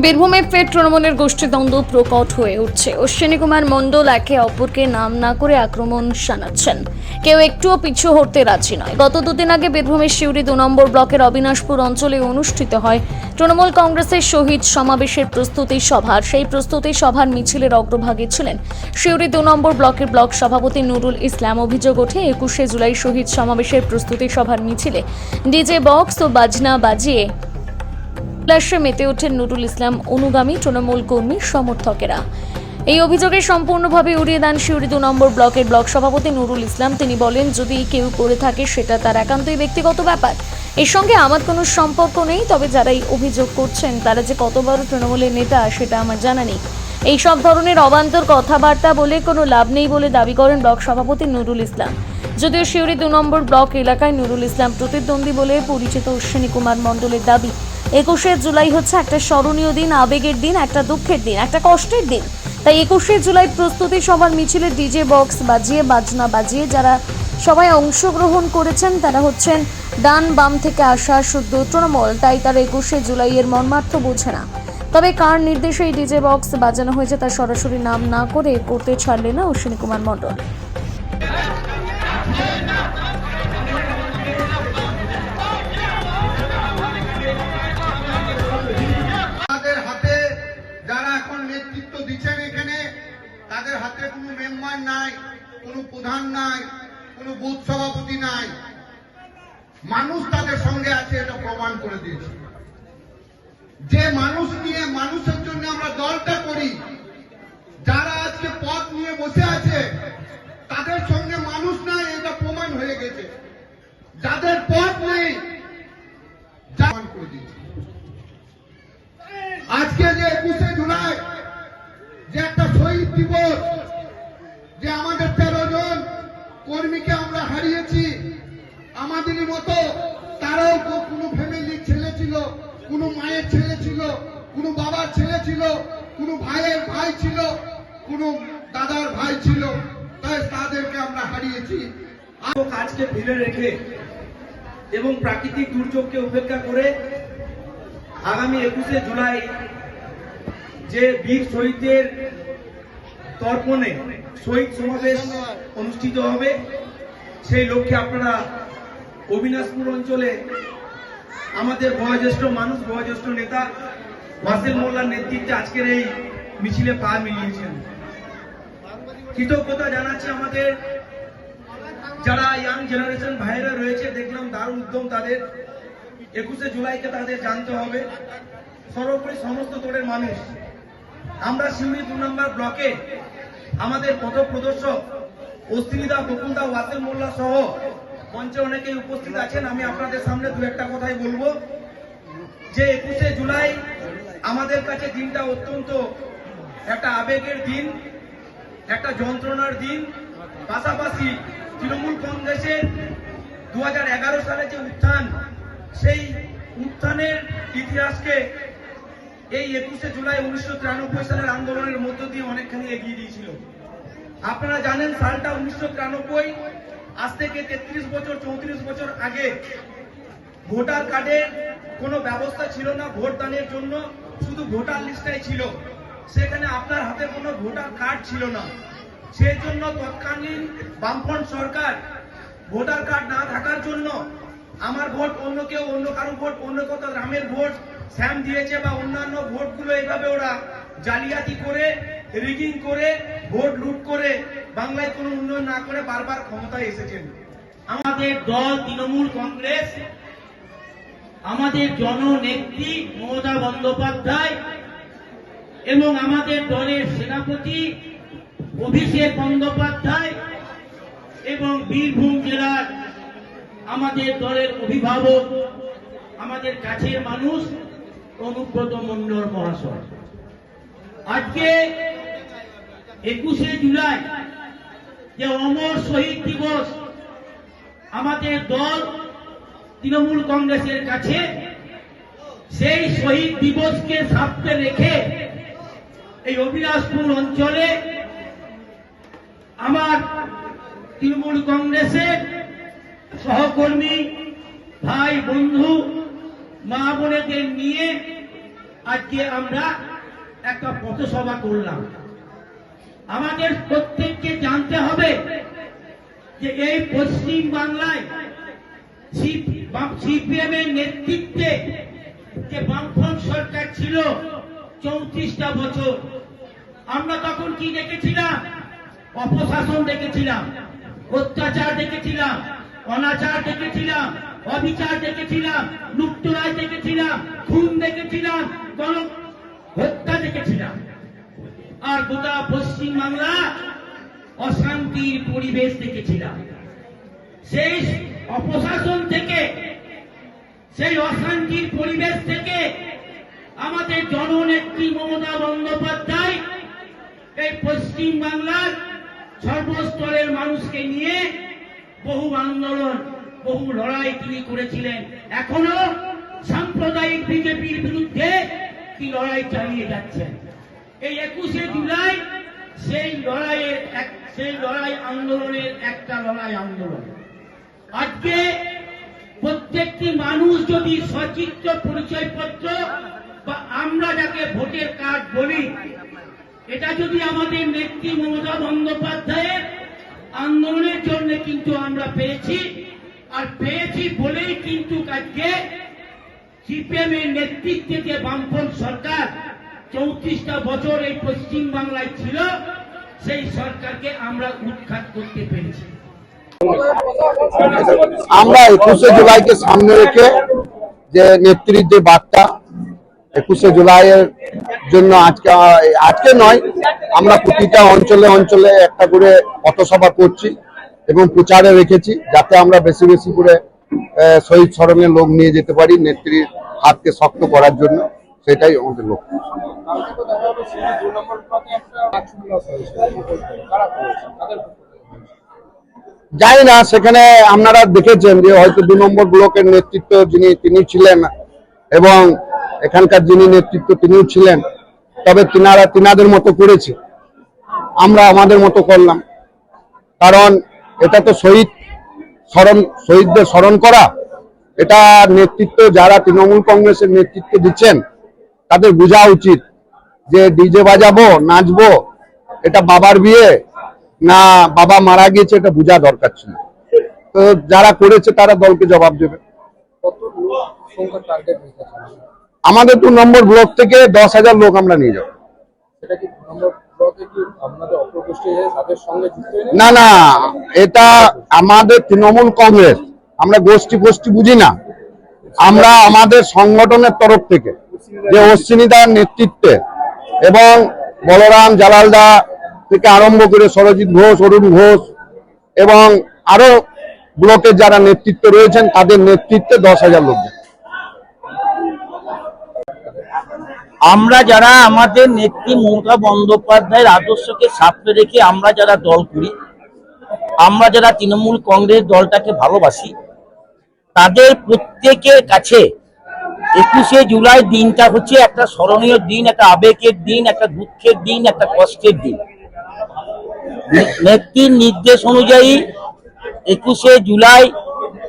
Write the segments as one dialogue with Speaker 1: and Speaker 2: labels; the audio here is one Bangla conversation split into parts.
Speaker 1: বীরভূমে ফের তৃণমূলের গোষ্ঠীদ্বন্দ্ব প্রকট হয়ে উঠছে। অশ্বিনী কুমার মণ্ডল একে অপরকে নাম না করে আক্রমণ শানাচ্ছেন। কেউ একটুও পিছু হটতে রাজি নয়। গত দুদিন আগে বীরভূমের শিউরি দু নম্বর ব্লকের অবিনাশপুর অঞ্চলে অনুষ্ঠিত হয় তৃণমূল কংগ্রেসের শহীদ সমাবেশের প্রস্তুতি সভার সেই প্রস্তুতি সভার মিছিলের অগ্রভাগে ছিলেন শিউরি দু নম্বর ব্লকের ব্লক সভাপতি নুরুল ইসলাম। অভিযোগ ওঠে, একুশে জুলাই শহীদ সমাবেশের প্রস্তুতি সভার মিছিলে ডিজে, বক্স ও বাজনা বাজিয়ে উল্লাসে মেতে ওঠেন নুরুল ইসলাম অনুগামী তৃণমূল কর্মী সমর্থকেরা। এই অভিযোগে সম্পূর্ণভাবে উড়িয়ে দেন শিউরি দু নম্বর ব্লকের ব্লক সভাপতি নুরুল ইসলাম। তিনি বলেন, যদি কেউ করে থাকে, সেটা তার একান্তই ব্যক্তিগত ব্যাপার। এর সঙ্গে আমার কোনো সম্পর্ক নেই, তবে যারা এই অভিযোগ করছেন, তারা যে কত বড় তৃণমূলের নেতা, সেটা আমার জানা নেই। এই সব ধরনের অবান্তর কথাবার্তা বলে কোনো লাভ নেই বলে দাবি করেন ব্লক সভাপতি নুরুল ইসলাম। যদিও শিউরি দু নম্বর ব্লক এলাকায় নুরুল ইসলাম প্রতিদ্বন্দ্বী বলে পরিচিত অশ্বিনী কুমার মণ্ডলের দাবি একুশে জুলাই হচ্ছে একটা স্মরণীয় দিন, আবেগের দিন, একটা দুঃখের দিন, একটা কষ্টের দিন। তাই একুশে জুলাই প্রস্তুতি সবার মিছিলে ডিজে বক্স বাজিয়ে, বাজনা বাজিয়ে যারা সবাই অংশগ্রহণ করেছেন, তারা হচ্ছেন ডান বাম থেকে আসা শুদ্ধ তৃণমূল। তাই তারা একুশে জুলাইয়ের মর্মার্থ বোঝে না। তবে কার নির্দেশে এই ডিজে বক্স বাজানো হয়েছে তার সরাসরি নাম না করে করতে ছাড়লেন না অশ্বিনী কুমার মণ্ডল।
Speaker 2: কোনো মেম্বার নাই, কোনো প্রধান নাই, কোনো বুথ সভাপতি নাই। মানুষ তাদের সঙ্গে আছে, এটা প্রমাণ করে দিয়েছে। যে মানুষ নিয়ে, মানুষের জন্য আমরা দলটা করি, যারা আজকে পদ নিয়ে বসে আছে, তাদের সঙ্গে মানুষ নাই, এটা প্রমাণ হয়ে গেছে। যাদের পথ নেই আজকে যে একুশে জুলাই, যে একটা শহীদ দিবস আমাদের তেরো জন কর্মীকে আমরা হারিয়েছি। আমাদেরই মতো তারাও কোনো ফ্যামিলির ছেলে ছিল, কোনো মায়ের ছেলে ছিল, কোনো বাবার ছেলে ছিল, কোনো ভাইয়ের ভাই ছিল, কোনো দাদার ভাই ছিল। তাই তাদেরকে আমরা হারিয়েছি।
Speaker 3: কাজকে ফেলে রেখে এবং প্রাকৃতিক দুর্যোগকে উপেক্ষা করে আগামী একুশে জুলাই যে বীর শহীদদের তর্পণে শহীদ সমাবেশ অনুষ্ঠিত হবে। সেই লক্ষ্যে আপনারা অবিনাশপুর অঞ্চলে আমাদের বয়োজ্যেষ্ঠ মানুষ, বয়োজ্যেষ্ঠ নেতা ওয়াসিল মোল্লার নেতৃত্বে আজকের এই মিছিলে পা মিলিয়েছেন। কৃতজ্ঞতা জানাচ্ছি আমাদের যারা ইয়াং জেনারেশন ভাইরা রয়েছে, দেখলাম দারুণ উদ্যম তাদের। একুশে জুলাইকে তাদের জানতে হবে। সর্বোপরি সমস্ত তোরের মানুষ। আমরা শিউরি দু নম্বর ব্লকে আমাদের পথ প্রদর্শক অস্তিনিদা বকুলদা ওয়াসেল মোল্লা সহ মঞ্চে অনেকেই উপস্থিত আছেন। আমি আপনাদের সামনে দু একটা কথাই বলব। যে একুশে জুলাই আমাদের কাছে দিনটা অত্যন্ত একটা আবেগের দিন, একটা যন্ত্রণার দিন। পাশাপাশি তৃণমূল কংগ্রেসের দু হাজার এগারো সালে যে উত্থান, সেই উত্থানের ইতিহাসকে এই একুশে জুলাই উনিশশো তিরানব্বই সালের আন্দোলনের মধ্য দিয়ে অনেকখানি এগিয়ে দিয়েছিল। আপনারা জানেন সালটা উনিশশো তিরানব্বই, আজ থেকে তেত্রিশ বছর, চৌত্রিশ বছর আগে ভোটার কার্ডের কোনো ব্যবস্থা ছিল না ভোট দানের জন্য, শুধু ভোটার লিস্টটাই ছিল। সেখানে আপনার হাতে কোনো ভোটার কার্ড ছিল না। সেই জন্য তৎকালীন বামফ্রন্ট সরকার ভোটার কার্ড না থাকার জন্য আমার ভোট অন্য কেউ, অন্য কারও ভোট, অন্য কোথাও গ্রামের ভোট স্যাম দিয়েছে বা অন্যান্য ভোটগুলো এইভাবে ওরা জালিয়াতি করে রিগিং করে ভোট লুট করে বাংলায় কোনো উন্নয়ন না করে বারবার ক্ষমতায় এসেছেন। আমাদের দল, তৃণমূল কংগ্রেস, আমাদের জননেত্রী মমতা বন্দ্যোপাধ্যায় এবং আমাদের দলের সেনাপতি অভিষেক বন্দ্যোপাধ্যায় এবং বীরভূম জেলার আমাদের দলের অভিভাবক, আমাদের কাছের মানুষ, অনুব্রত মন্ডল মহাশয়। আজকে একুশে জুলাই যে অমর শহীদ দিবস আমাদের দল তৃণমূল কংগ্রেসের কাছে, সেই শহীদ দিবসকে সামনে রেখে এই অবিনাশপুর অঞ্চলে আমার তৃণমূল কংগ্রেসের সহকর্মী ভাই বন্ধু, মা বোনেদের নিয়ে
Speaker 4: আজকে আমরা একটা পথসভা করলাম। আমাদের প্রত্যেককে জানতে হবে যে এই পশ্চিম বাংলায় সিপিএম এর নেতৃত্বে যে বামফ্রন্ট সরকার ছিল চৌত্রিশটা বছর, আমরা তখন কি দেখেছিলাম? অপশাসন দেখেছিলাম, অত্যাচার দেখেছিলাম, অনাচার দেখেছিলাম, অবিচার দেখেছিলাম লুপ্তরাজ দেখেছিলাম, খুন দেখেছিলাম, গণ হত্যা দেখেছিলাম। আর গোটা পশ্চিম বাংলা অশান্তির পরিবেশ দেখেছিলাম। সেই অপশাসন থেকে, সেই অশান্তির পরিবেশ থেকে আমাদের জননেত্রী মমতা বন্দ্যোপাধ্যায় এই পশ্চিম বাংলার সর্বস্তরের মানুষকে নিয়ে বহু আন্দোলন, বহু লড়াই তিনি করেছিলেন। এখনও সাম্প্রদায়িক বিজেপির বিরুদ্ধে কি লড়াই চালিয়ে যাচ্ছেন? এই একুশে জুলাই সেই লড়াইয়ের এক, সেই লড়াই আন্দোলনের একটা লড়াই আন্দোলন। আজকে প্রত্যেকটি মানুষ যদি সচিত্র পরিচয়পত্র বা আমরা যাকে ভোটের কার্ড বলি, এটা যদি আমাদের নেত্রী মমতা বন্দ্যোপাধ্যায়ের আন্দোলনের জন্য কিন্তু আমরা পেয়েছি, আর পেয়েছি বলেই কিন্তু আজকে সিপিএম এর নেতৃত্বে যে বামফ্রন্ট সরকার চৌত্রিশটা বছর এই পশ্চিম বাংলায় ছিল, সেই সরকারকে আমরা উৎখাত করতে পেরেছি।
Speaker 5: আমরা একুশে জুলাইকে সামনে রেখে যে নেত্রীর যে বার্তা, একুশে জুলাইয়ের জন্য আজকে আজকে নয়, আমরা প্রতিটা অঞ্চলে অঞ্চলে একটা করে পথসভা করছি এবং প্রচারে রেখেছি, যাতে আমরা বেশি বেশি করে শহীদ স্মরণে লোক নিয়ে যেতে পারি নেত্রীর হাতকে শক্ত করার জন্য। সেটাই আমাদের লক্ষ্য। জানি না, সেখানে আপনারা দেখেছেন যে হয়তো দু নম্বর ব্লকের নেতৃত্ব যিনি, তিনি ছিলেন এবং এখানকার যিনি নেতৃত্ব, তিনিও ছিলেন, তবে তিনারা, তিনাদের মতো করেছে। আমরা আমাদের মতো করলাম। কারণ এটা তো শহীদ, স্মরণ, শহীদদের স্মরণ করা, এটা নেতৃত্ব যারা তৃণমূল কংগ্রেসের নেতৃত্ব দিচ্ছেন তাদের বোঝা উচিত যে ডিজে বাজাবো নাচবো এটা বাবার বিয়ে না বাবা মারা গিয়েছে এটা বোঝা দরকার ছিল। তো যারা করেছে তারা দলকে জবাব দেবে। আমাদের দু নম্বর ব্লক থেকে দশ হাজার লোক আমরা নিয়ে যাব। না না এটা আমাদের তৃণমূল কংগ্রেস। আমরা গোষ্ঠী গোষ্ঠী বুঝি না। আমরা আমাদের সংগঠনের তরফ থেকে। যে অশ্বিনীদার নেতৃত্বে এবং বলরাম জালালদা থেকে আরম্ভ করে সরজিৎ ঘোষ, অরুণ ঘোষ এবং আরও ব্লকের যারা নেতৃত্ব রয়েছেন, তাদের নেতৃত্বে দশ হাজার লোক
Speaker 6: আমরা যারা আমাদের নেত্রী মমতা বন্দ্যোপাধ্যায়ের আদর্শকে সামনে রেখে আমরা যারা দল করি, আমরা যারা তৃণমূল কংগ্রেস দলটাকে ভালোবাসি, তাদের প্রত্যেকের কাছে একুশে জুলাই দিনটা হচ্ছে একটা স্মরণীয় দিন, একটা আবেগের দিন, একটা দুঃখের দিন, একটা কষ্টের দিন। নেত্রীর নির্দেশ অনুযায়ী একুশে জুলাই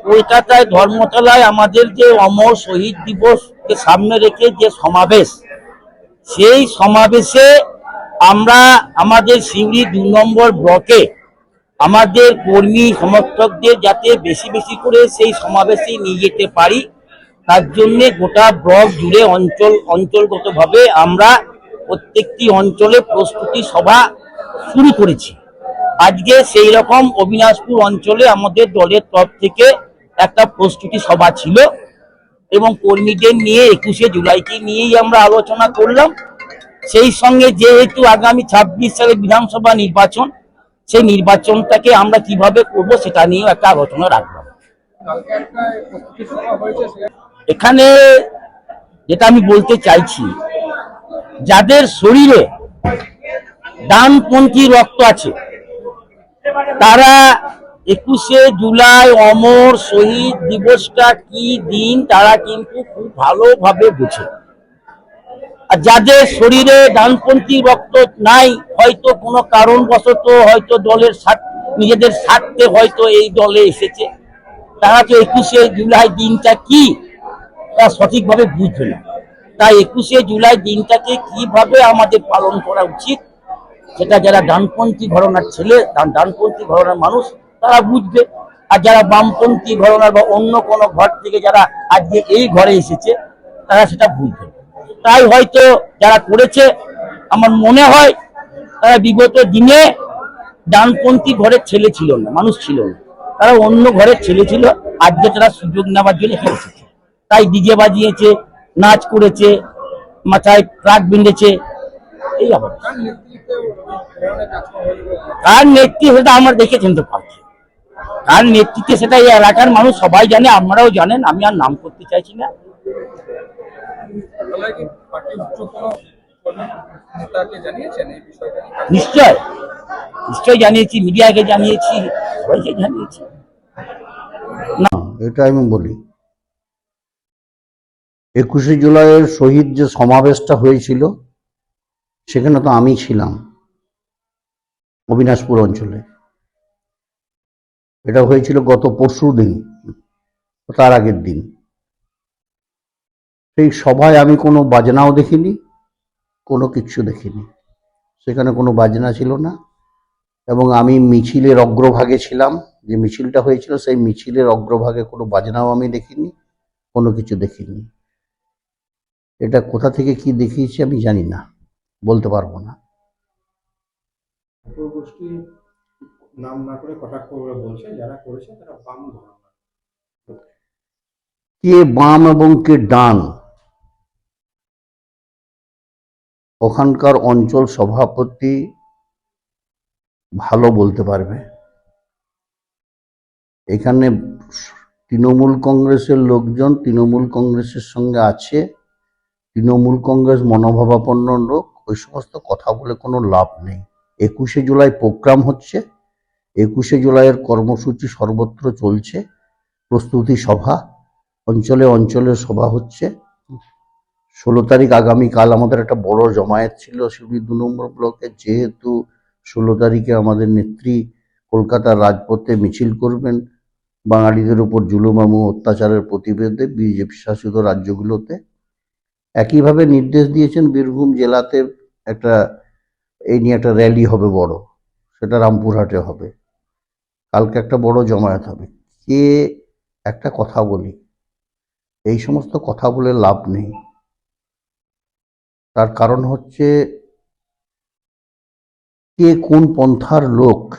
Speaker 6: কলকাতায় ধর্মতলায় আমাদের যে অমর শহীদ দিবসকে সামনে রেখে যে সমাবেশ, সেই সমাবেশে আমরা আমাদের সিউড়ি দু নম্বর ব্লকে আমাদের কর্মী সমর্থকদের যাতে বেশি বেশি করে সেই সমাবেশে নিয়ে যেতে পারি। তার জন্য গোটা ব্লক জুড়ে অঞ্চল, অঞ্চলগতভাবে আমরা প্রত্যেকটি অঞ্চলে প্রস্তুতি সভা শুরু করেছি। আজকে সেই রকম অবিনাশপুর অঞ্চলে আমাদের দলের তরফ থেকে একটা প্রস্তুতি সভা ছিল এবং কর্মীদের নিয়ে একুশে জুলাইকে নিয়েই আমরা আলোচনা করলাম। সেই সঙ্গে যেহেতু আগামী ছাব্বিশ সালে বিধানসভা নির্বাচন, সেই নির্বাচনটাকে আমরা কীভাবে করব সেটা নিয়েও একটা আলোচনা রাখলাম। এখানে যেটা আমি বলতে চাইছি, যাদের শরীরে ডানপন্থী রক্ত আছে, তারা একুশে জুলাই অমর শহীদ দিবসটা কি দিন তারা কিন্তু খুব ভালোভাবে বুঝে। আর যাদের শরীরে ডানপন্থী রক্ত নাই, হয়তো কোনো কারণবশত হয়তো দলের নিজেদের স্বার্থে হয়তো এই দলে এসেছে। তারা তো একুশে জুলাই দিনটা কি তা সঠিকভাবে বুঝবে না। তাই একুশে জুলাই দিনটাকে কীভাবে আমাদের পালন করা উচিত, সেটা যারা ডানপন্থী ঘরনার ছেলে ডানপন্থী ঘরনার মানুষ, তারা বুঝবে। আর যারা বামপন্থী ঘরনার বা অন্য কোনো ঘর থেকে যারা আজকে এই ঘরে এসেছে, তারা সেটা বুঝবে। তাই হয়তো যারা করেছে, আমার মনে হয় তারা বিগত দিনে ডানপন্থী ঘরের ছেলে ছিল না, মানুষ ছিল না। তারা অন্য ঘরের ছেলে ছিল, আজকে তারা সুযোগ নেওয়ার জন্য এসেছে। তাই ডিজে বাজিয়েছে, নাচ করেছে, মাথায় ট্রাক বেঁধেছে, এই
Speaker 7: কার নেতৃত্বে
Speaker 6: সেটা আমরা দেখেছেন তো পাচ্ছি কার নেতৃত্বে সেটা এই এলাকার মানুষ সবাই জানে আপনারাও জানেন, আমি আর নাম করতে চাইছি না? নিশ্চয় নিশ্চয় জানিয়েছি, মিডিয়াকে জানিয়েছি, সবাইকে জানিয়েছি। না।
Speaker 8: এটা আমি বলি একুশে জুলাইয়ের শহীদ যে সমাবেশটা হয়েছিল, সেখানে তো আমি ছিলাম, অবিনাশপুর অঞ্চলে। এটা হয়েছিল গত পরশু দিন, তার আগের দিন। সেই সভায় আমি কোনো বাজনাও দেখিনি, কোনো কিচ্ছু দেখিনি। সেখানে কোনো বাজনা ছিল না, এবং আমি মিছিলের অগ্রভাগে ছিলাম। যে মিছিলটা হয়েছিল, সেই মিছিলের অগ্রভাগে কোনো বাজনাও আমি দেখিনি, কোনো কিছু দেখিনি। এটা কোথা থেকে কি দেখিয়েছি আমি জানি না বলতে পারব না।
Speaker 7: নাম না করে কটাক্ষ করে বলছে যারা করেছে তারা বাম
Speaker 8: কে বাম এবং কে ডান? ওখানকার অঞ্চল সভাপতি ভালো বলতে পারবে। এখানে তৃণমূল কংগ্রেসের লোকজন তৃণমূল কংগ্রেসের সঙ্গে আছে। তৃণমূল কংগ্রেস মনোভাবাপন্ন লোক, ওই সমস্ত কথা বলে কোনো লাভ নেই। একুশে জুলাই প্রোগ্রাম হচ্ছে, একুশে জুলাইয়ের কর্মসূচি সর্বত্র চলছে, প্রস্তুতি সভা, অঞ্চলে অঞ্চলে সভা হচ্ছে। ষোলো তারিখ আগামীকাল আমাদের একটা বড় জমায়েত ছিল শিউরি দু নম্বর ব্লকে, যেহেতু ষোলো তারিখে আমাদের নেত্রী কলকাতার রাজপথে মিছিল করবেন, বাঙালিদের উপর জুলুম এবং অত্যাচারের প্রতিবেদে বিজেপি শাসিত রাজ্যগুলোতে। একইভাবে নির্দেশ দিয়েছেন বীরভূম জেলাতে একটা, এই নিয়ে একটা র্যালি হবে বড়, সেটা রামপুরহাটে হবে। কালকে একটা বড় জমায়েত হবে। কে একটা কথা বলি, এই সমস্ত কথা বলে লাভ নেই। তার কারণ হচ্ছে, কে কোন পন্থার লোক,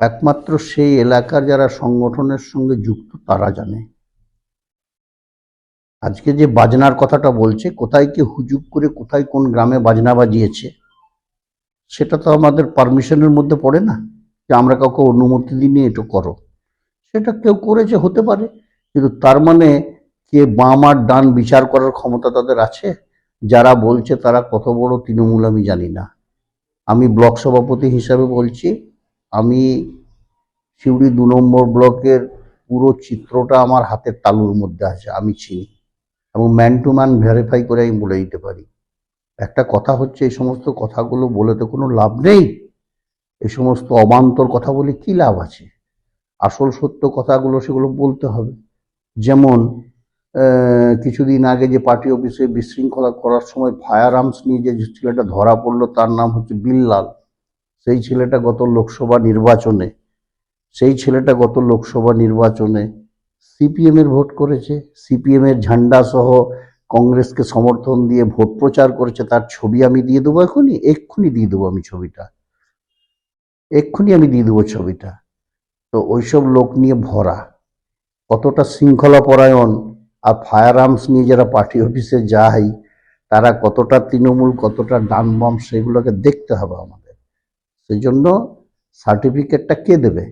Speaker 8: একমাত্র সেই এলাকার যারা সংগঠনের সঙ্গে যুক্ত তারা জানে। আজকে যে বাজনার কথাটা বলছে, কোথায় কে হুজুক করে কোথায় কোন গ্রামে বাজনা বাজিয়েছে, সেটা তো আমাদের পারমিশনের মধ্যে পড়ে না, যে আমরা কাউকে অনুমতি দিইনি, এটা করো। সেটা কেউ করেছে, হতে পারে, কিন্তু তার মানে কে বাম আর ডান বিচার করার ক্ষমতা তাদের আছে? যারা বলছে তারা কত বড় তৃণমূল আমি জানি না। আমি ব্লক সভাপতি হিসাবে বলছি, আমি সিউড়ি দু নম্বর ব্লকের পুরো চিত্রটা আমার হাতের তালুর মধ্যে আছে, আমি চিনি। এবং ম্যান টু ম্যান ভেরিফাই করে আমি বলে দিতে পারি। একটা কথা হচ্ছে, এই সমস্ত কথাগুলো বলে তো কোনো লাভ নেই। এই সমস্ত অবান্তর কথা বলে কি লাভ আছে? আসল সত্য কথাগুলো সেগুলো বলতে হবে। যেমন কিছুদিন আগে যে পার্টি অফিসে বিশৃঙ্খলা করার সময় ফায়ার আর্মস নিয়ে যে ছেলেটা ধরা পড়ল, তার নাম হচ্ছে বিল্লাল। সেই ছেলেটা গত লোকসভা নির্বাচনে, সেই ছেলেটা গত লোকসভা নির্বাচনে সিপিএম এর ভোট করেছে সিপিএম এর ঝান্ডা সহ কংগ্রেসকে সমর্থন দিয়ে ভোট প্রচার করেছে, তার ছবি আমি দিয়ে দেবো এক্ষুনি এক্ষুনি দিয়ে দেবো আমি ছবিটা। এক্ষুনি আমি দিয়ে দেবো ছবিটা। তো ওইসব লোক নিয়ে ভরা। কতটা শৃঙ্খলা পরায়ণ আর ফায়ার আর্মস নিয়ে যারা পার্টি অফিসে যায়, তারা কতটা তৃণমূল, কতটা ডান বাম, সেগুলোকে দেখতে হবে আমাদের। সেই জন্য সার্টিফিকেটটা কে দেবে?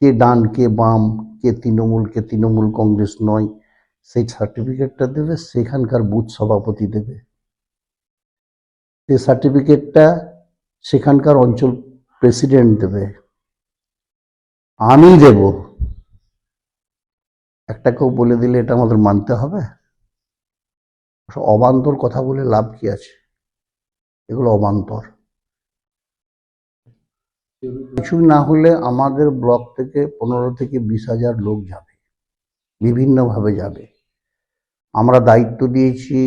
Speaker 8: কে ডান, কে বাম, কে তৃণমূল কে তৃণমূল কংগ্রেস নয়, সেই সার্টিফিকেটটা দেবে, সেখানকার বুথ সভাপতি দেবে। সেই সার্টিফিকেটটা সেখানকার অঞ্চল প্রেসিডেন্ট দেবে। আমি দেব। একটা কেউ বলে দিলে এটা আমাদের মানতে হবে। অবান্তর কথা বলে লাভ কি আছে? এগুলো অবান্তর। কিছু না হলে আমাদের ব্লক থেকে পনেরো থেকে বিশ হাজার লোক যাবে, বিভিন্নভাবে যাবে। আমরা দায়িত্ব দিয়েছি,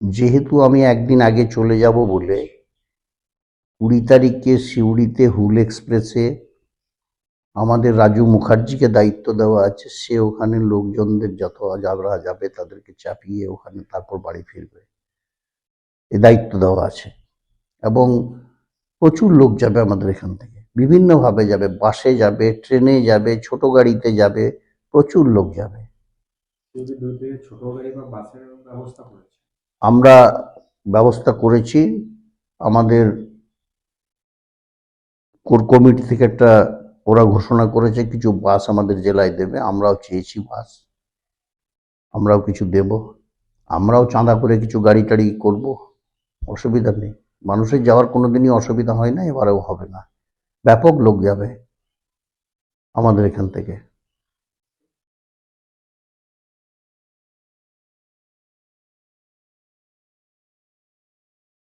Speaker 8: যেহেতু আমি একদিন আগে চলে যাব বলে, কুড়ি তারিখে সিউড়িতে হুল এক্সপ্রেসে আমাদের রাজু মুখার্জিকে দায়িত্ব দেওয়া আছে, সে ওখানে লোকজনদের যত যারা যাবে তাদেরকে চাপিয়ে ওখানে তারপর বাড়ি ফিরবে। এ দায়িত্ব দেওয়া আছে। এবং প্রচুর লোক যাবে আমাদের এখান থেকে। বিভিন্নভাবে যাবে বাসে যাবে ট্রেনে যাবে ছোট গাড়িতে যাবে প্রচুর লোক যাবে।
Speaker 7: কিন্তু দুই থেকে ছোট গাড়ি বা বাসের ব্যবস্থা করেছে?
Speaker 8: আমরা ব্যবস্থা করেছি। আমাদের কোর কমিটি থেকে একটা ওরা ঘোষণা করেছে কিছু বাস আমাদের জেলায় দেবে আমরাও চেয়েছি বাস। আমরাও কিছু দেব। আমরাও চাঁদা করে কিছু গাড়ি টাড়ি করব। অসুবিধা নেই। মানুষের যাওয়ার কোনো দিনই অসুবিধা হয় না, এবারেও হবে না। ব্যাপক লোক যাবে আমাদের এখান থেকে।